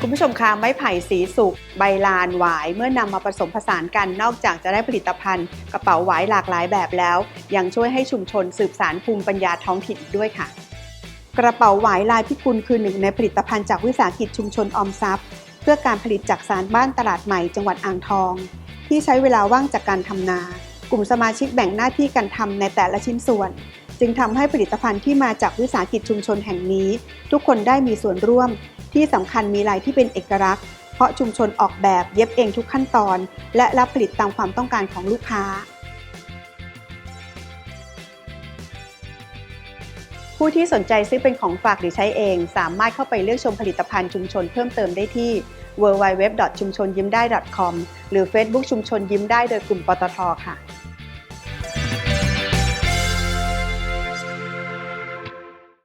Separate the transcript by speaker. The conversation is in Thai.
Speaker 1: คุณผู้ชมคะไม้ไผ่สีสุกใบลานหวายเมื่อนำมาผสมผสานกันนอกจากจะได้ผลิตภัณฑ์ กระเป๋าหวายหลากหลายแบบแล้ว ยังช่วยให้ชุมชนสืบสารภูมิปัญญาท้องถิ่นอีกด้วยค่ะ กระเป๋าหวายลายพิกุลคือหนึ่งในผลิตภัณฑ์จากวิสาหกิจชุมชนออมทรัพย์ เพื่อการผลิตจากสารบ้านตลาดใหม่จังหวัดอ่างทอง ที่ใช้เวลาว่างจากการทำนา กลุ่มสมาชิกแบ่งหน้าที่การทำในแต่ละชิ้นส่วนจึงทำให้ผลิตภัณฑ์ที่มาจากวิสาหกิจชุมชนแห่งนี้ ทุกคนได้มีส่วนร่วม ที่สำคัญมีลายที่เป็นเอกลักษณ์ เพราะชุมชนออกแบบเย็บเองทุกขั้นตอน และรับผลิตตามความต้องการของลูกค้า ผู้ที่สนใจซื้อเป็นของฝากหรือใช้เอง สามารถเข้าไปเลือกชมผลิตภัณฑ์ชุมชนเพิ่มเติมได้ที่ www. ชุมชนยิ้มได้ .com หรือ Facebook ชุมชนยิ้มได้โดยกลุ่มปตทค่ะ